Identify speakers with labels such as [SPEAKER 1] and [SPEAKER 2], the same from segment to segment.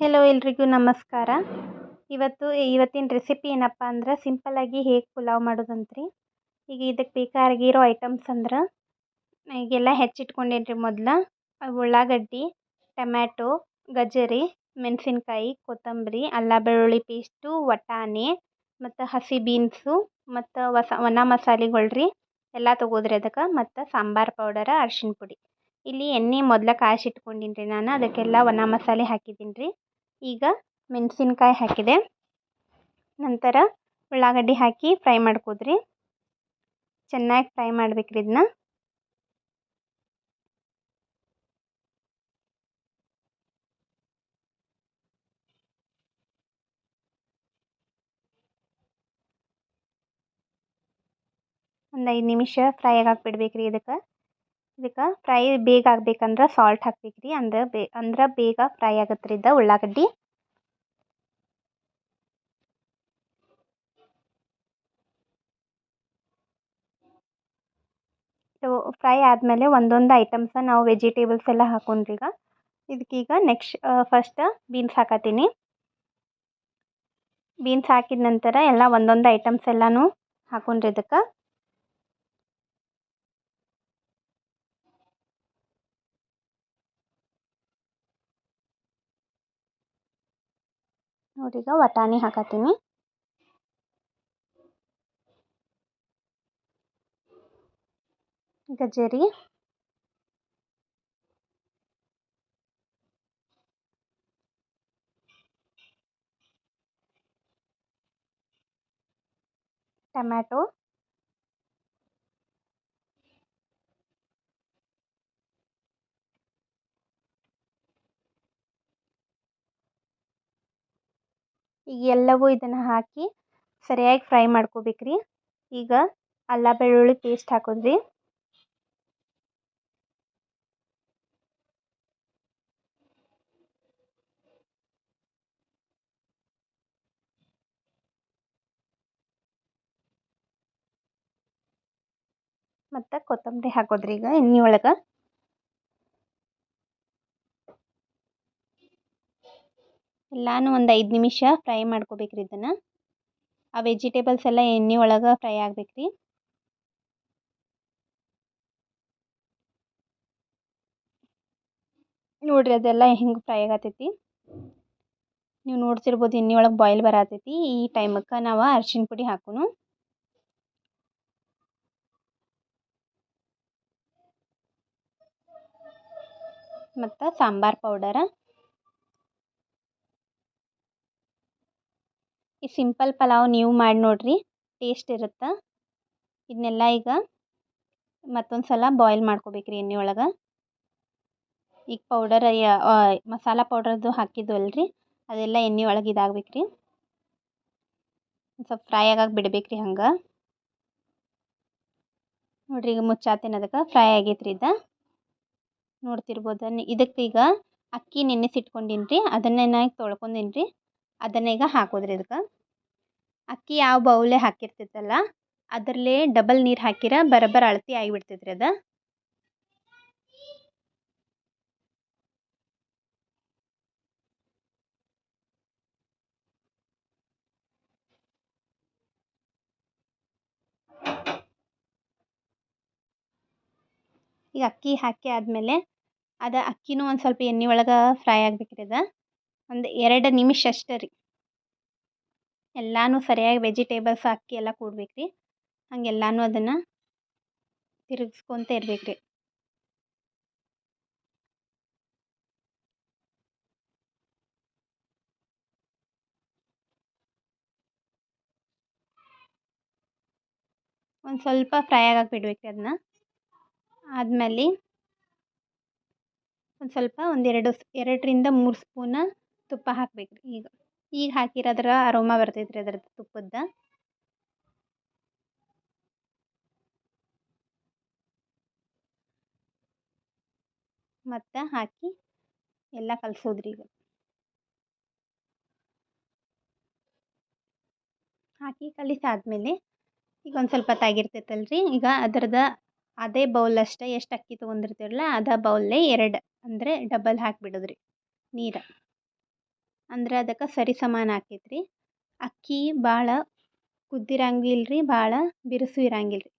[SPEAKER 1] Hello ಎಲ್ರಿಗೂ ನಮಸ್ಕಾರ. ಇವತ್ತು ಇವತ್ತಿನ ರೆಸಿಪಿ ಏನಪ್ಪ ಅಂದ್ರೆ ಸಿಂಪಲ್ಲಾಗಿ ಹೇಗೆ ಪುಲಾವ್ ಮಾಡೋದಂತ್ರಿ. ಈಗ ಇದಕ್ಕೆ ಬೇಕಾಗಿರೋ ಐಟಮ್ಸ್ ಅಂದ್ರೆ ಈಗೆಲ್ಲ ಹೆಚ್ಚಿಟ್ಕೊಂಡೇನ್ರಿ ಮೊದ್ಲು. ಉಳ್ಳಾಗಡ್ಡಿ, ಟೊಮ್ಯಾಟೊ ಗಜರಿ ಮೆಣಸಿನ್ಕಾಯಿ, ಕೊತ್ತಂಬರಿ, ಅಲ್ಲ ಬೆಳ್ಳುಳ್ಳಿ ಪೇಸ್ಟು, ವಟಾಣಿ, ಮತ್ತು ಹಸಿ ಬೀನ್ಸು ಮತ್ತು ಹೊಸ ಒಣ ಮಸಾಲೆಗಳು ರೀ ಎಲ್ಲ ತೊಗೋದ್ರಿ ಅದಕ್ಕೆ, ಮತ್ತು ಸಾಂಬಾರು ಪೌಡರ ಅರ್ಶಿಣ ಪುಡಿ. ಇಲ್ಲಿ ಎಣ್ಣೆ ಮೊದ್ಲು ಕಾಯಿಸಿಟ್ಕೊಂಡಿನಿ ರೀ ನಾನು, ಅದಕ್ಕೆಲ್ಲ ಒಣ ಮಸಾಲೆ ಹಾಕಿದ್ದೀನಿ ರೀ ಈಗ ಮೆಣಸಿನ್ಕಾಯಿ ಹಾಕಿದೆ. ನಂತರ ಉಳ್ಳಾಗಡ್ಡಿ ಹಾಕಿ ಫ್ರೈ ಮಾಡ್ಕೋದ್ರಿ ಚೆನ್ನಾಗಿ ಫ್ರೈ ಮಾಡ್ಬೇಕ್ರಿ ಇದನ್ನ ಒಂದು ಐದು ನಿಮಿಷ ಫ್ರೈ ಬಿಡ್ಬೇಕು ರೀ ಇದಕ್ಕೆ. ಇದಕ್ಕೆ ಫ್ರೈ ಬೇಗ ಆಗ್ಬೇಕಂದ್ರೆ ಸಾಲ್ಟ್ ಹಾಕ್ಬೇಕ್ರಿ. ಅಂದ್ರೆ ಬೇ, ಅಂದ್ರೆ ಬೇಗ ಫ್ರೈ ಆಗತ್ತೆ ರೀ ಇದು ಉಳ್ಳಾಗಡ್ಡಿ ಫ್ರೈ ಆದಮೇಲೆ ಒಂದೊಂದು ಐಟಮ್ಸ ನಾವು ವೆಜಿಟೇಬಲ್ಸ್ ಎಲ್ಲ ಹಾಕೊಂಡ್ರಿ ಈಗ. ಇದಕ್ಕೀಗ ನೆಕ್ಸ್ಟ್ ಫಸ್ಟ್ ಬೀನ್ಸ್ ಹಾಕತ್ತೀನಿ ಬೀನ್ಸ್ ಹಾಕಿದ ನಂತರ ಎಲ್ಲ ಒಂದೊಂದು ಐಟಮ್ಸ್ ಎಲ್ಲನೂ ಹಾಕೊಂಡ್ರಿ ಇದಕ್ಕೆ. ನೋಡಿ ಈಗ ವಟಾಣಿ ಹಾಕತ್ತೀನಿ ಗಜರಿ ಟೊಮ್ಯಾಟೊ. ಈಗ ಎಲ್ಲವೂ ಇದನ್ನು ಹಾಕಿ ಸರಿಯಾಗಿ ಫ್ರೈ ಮಾಡ್ಕೋಬೇಕ್ರಿ. ಈಗ ಅಲ್ಲ ಬೆಳ್ಳುಳ್ಳಿ ಪೇಸ್ಟ್ ಹಾಕೋದ್ರಿ ಮತ್ತು ಕೊತ್ತಂಬರಿ ಹಾಕೋದ್ರಿ ಈಗ ಎಣ್ಣೆ ಒಳಗೆ. ಎಲ್ಲಾನು ಒಂದು ಐದು ನಿಮಿಷ ಫ್ರೈ ಮಾಡ್ಕೋಬೇಕ್ರಿ ಇದನ್ನು. ಆ ವೆಜಿಟೇಬಲ್ಸ್ ಎಲ್ಲ ಎಣ್ಣೆ ಒಳಗೆ ಫ್ರೈ ಆಗ್ಬೇಕ್ರಿ. ನೋಡಿರಿ ಅದೆಲ್ಲ ಹೆಂಗೆ ಫ್ರೈ ಆಗತೈತಿ. ನೀವು ನೋಡ್ತಿರ್ಬೋದು ಎಣ್ಣೆ ಒಳಗೆ ಬಾಯ್ಲ್ ಬರತೈತಿ. ಈ ಟೈಮಕ್ಕೆ ನಾವು ಅರ್ಶಿಣ ಪುಡಿ ಹಾಕೋನು. ಮತ್ತು ಸಾಂಬಾರು ಪೌಡರ ಈ ಸಿಂಪಲ್ ಪಲಾವ್ ನೀವು ಮಾಡಿ ನೋಡಿರಿ ಟೇಸ್ಟ್ ಇರುತ್ತೆ. ಇದನ್ನೆಲ್ಲ ಈಗ ಮತ್ತೊಂದು ಸಲ ಬಾಯ್ಲ್ ಮಾಡ್ಕೋಬೇಕ್ರಿ ಎಣ್ಣೆ ಒಳಗೆ. ಈಗ ಪೌಡರ್ ಮಸಾಲ ಪೌಡರ್ದು ಹಾಕಿದ್ವಲ್ರಿ, ಅದೆಲ್ಲ ಎಣ್ಣೆ ಒಳಗೆ ಇದಾಗ್ಬೇಕ್ರಿ. ಸ್ವಲ್ಪ ಫ್ರೈ ಆಗಕ್ಕೆ ಬಿಡ್ಬೇಕ್ರಿ ಹಂಗೆ. ನೋಡ್ರಿ ಈಗ ಮುಚ್ಚಾತೇನೆ ಅದಕ್ಕೆ ಫ್ರೈ ಆಗೈತ್ರಿ ಇದು. ನೋಡ್ತಿರ್ಬೋದು ಇದಕ್ಕೆ ಈಗ ಅಕ್ಕಿ ನೆನೆಸಿಟ್ಕೊಂಡಿನ್ರಿ ರೀ ಅದನ್ನೇ ತೊಳ್ಕೊಂಡೀನಿ ರೀ ಅದನ್ನ ಈಗ ಹಾಕೋದ್ರಿ ಇದಕ್ಕೆ. ಅಕ್ಕಿ ಯಾವ ಬೌಲೆ ಹಾಕಿರ್ತೈತಲ್ಲ ಅದರಲ್ಲೇ ಡಬಲ್ ನೀರು ಹಾಕಿರ ಬರಬರ ಅಳತೆ ಆಗಿಬಿಡ್ತೈತ್ರಿ ಅದು. ಈಗ ಅಕ್ಕಿ ಹಾಕಿ ಆದಮೇಲೆ ಅದು ಅಕ್ಕಿನೂ ಒಂದು ಸ್ವಲ್ಪ ಎಣ್ಣೆ ಒಳಗೆ ಫ್ರೈ ಆಗ್ಬೇಕ್ರಿ ಅದು. ಒಂದು ಎರಡು ನಿಮಿಷ ಅಷ್ಟೇ ರೀ. ಎಲ್ಲಾನು ಸರಿಯಾಗಿ ವೆಜಿಟೇಬಲ್ಸ್ ಹಾಕಿ ಎಲ್ಲ ಕೂಡ್ಬೇಕ್ರಿ. ಹಂಗೆ ಎಲ್ಲಾನು ಅದನ್ನು ತಿರುಗಿಸ್ಕೊತ ರೀ ಒಂದು ಸ್ವಲ್ಪ ಫ್ರೈ ಆಗಕ್ಕೆ ಬಿಡ್ಬೇಕ್ರಿ ಅದನ್ನ ಆದಮೇಲೆ ಒಂದು ಸ್ವಲ್ಪ ಒಂದೆರಡು ಎರಡರಿಂದ ಮೂರು ಸ್ಪೂನ ತುಪ್ಪ ಹಾಕ್ಬೇಕ್ರಿ ಈಗ. ಈಗ ಹಾಕಿರೋದ್ರ ಅರೋಮ ರೀ ಅದ್ರದ್ದು ತುಪ್ಪದ್ದ. ಮತ್ತು ಹಾಕಿ ಎಲ್ಲ ಕಲಸೋದ್ರಿ ಈಗ. ಹಾಕಿ ಕಲಿಸಾದ್ಮೇಲೆ ಈಗ ಒಂದು ಸ್ವಲ್ಪ ತಾಗಿರ್ತೈತಲ್ರಿ. ಈಗ ಅದ್ರದ್ದು ಅದೇ ಬೌಲ್ ಅಷ್ಟೇ ಎಷ್ಟು ಅಕ್ಕಿ ತೊಗೊಂಡಿರ್ತೀವಲ್ಲ ಅದ ಬೌಲ್ಲೇ ಎರಡು ಅಂದರೆ ಡಬಲ್ ಹಾಕಿಬಿಡೋದ್ರಿ ನೀರು. ಅಂದ್ರೆ ಅದಕ್ಕೆ ಸರಿ ಸಮಾನ ಆಕೈತೆ ರೀ ಅಕ್ಕಿ ಭಾಳ ಕುದ್ದಿರಂಗಿಲ್ಲ ರೀ ಭಾಳ ಬಿರುಸು ಇರಂಗಿಲ್ಲ ರೀ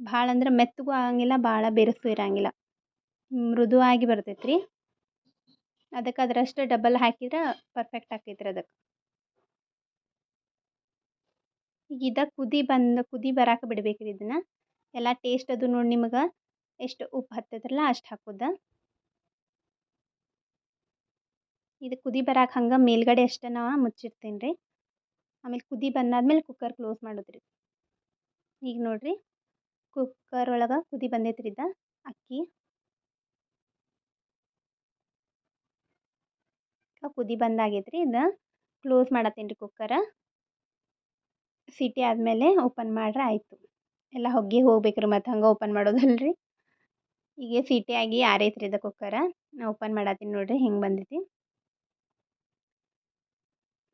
[SPEAKER 1] ಭಾಳ ಅಂದ್ರೆ ಮೆತ್ತಗೂ ಆಗಂಗಿಲ್ಲ ಭಾಳ ಬಿರುಸು ಇರಂಗಿಲ್ಲ. ಮೃದುವಾಗಿ ಬರ್ತೈತೆ ರೀ ಅದಕ್ಕೆ ಅದರಷ್ಟು ಡಬಲ್ ಹಾಕಿದ್ರೆ ಪರ್ಫೆಕ್ಟ್ ಆಕೈತೆ ರೀ ಅದಕ್ಕೆ. ಈಗ ಇದ ಕುದಿ ಬಂದು, ಕುದಿ ಬರಾಕ ಬಿಡ್ಬೇಕು ರೀ ಇದನ್ನು. ಎಲ್ಲ ಟೇಸ್ಟ್ ಅದು ನೋಡಿ ನಿಮಗೆ. ಎಷ್ಟು ಉಪ್ಪು ಹತ್ತೈತ್ರಲ್ಲ ಅಷ್ಟು ಹಾಕೋದ. ಇದು ಕುದಿ ಬರಾಕೆ ಹಂಗೆ ಮೇಲ್ಗಡೆ ಅಷ್ಟೇ ನಾ ಮುಚ್ಚಿರ್ತೀನಿ ರೀ. ಆಮೇಲೆ ಕುದಿ ಬಂದಾದ್ಮೇಲೆ ಕುಕ್ಕರ್ ಕ್ಲೋಸ್ ಮಾಡೋದು ರೀ ಈಗ ನೋಡಿರಿ ಕುಕ್ಕರ್ ಒಳಗೆ ಕುದಿ ಬಂದೈತ್ರಿ ಇದು ಅಕ್ಕಿ. ಕುದಿ ಬಂದಾಗೈತೆ ರೀ ಇದು. ಕ್ಲೋಸ್ ಮಾಡತ್ತೀನಿ ರೀ ಕುಕ್ಕರ ಸಿಟಿ ಆದಮೇಲೆ ಓಪನ್ ಮಾಡ್ರೆ ಆಯಿತು. ಎಲ್ಲ ಹೊಗೆ ಹೋಗ್ಬೇಕ್ರಿ ಮತ್ತು ಹಂಗೆ ಓಪನ್ ಮಾಡೋದಲ್ರಿ. ಈಗ ಸಿಟಿ ಆಗಿ ಆರೈತ್ರಿ ಇದು ಕುಕ್ಕರ ನಾ ಓಪನ್ ಮಾಡತ್ತೀನಿ ನೋಡಿರಿ, ಹೆಂಗೆ ಬಂದೈತಿ.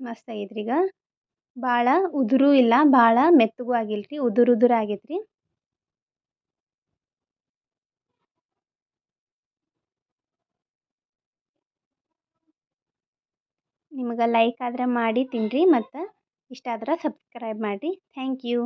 [SPEAKER 1] ಮಸ್ತ್ ಆಗೈತ್ರಿ ಈಗ. ಭಾಳ ಉದುರು ಇಲ್ಲ, ಭಾಳ ಮೆತ್ತಗೂ ಆಗಿಲ್ಲ ರೀ ಉದುರು ಉದುರು ಆಗೈತೆ ರೀ ನಿಮಗೆ ಲೈಕ್ ಆದ್ರೆ ಮಾಡಿ ತಿನ್ನಿರಿ ಮತ್ತು ಇಷ್ಟ ಆದ್ರೆ ಸಬ್ಸ್ಕ್ರೈಬ್ ಮಾಡಿರಿ. Thank you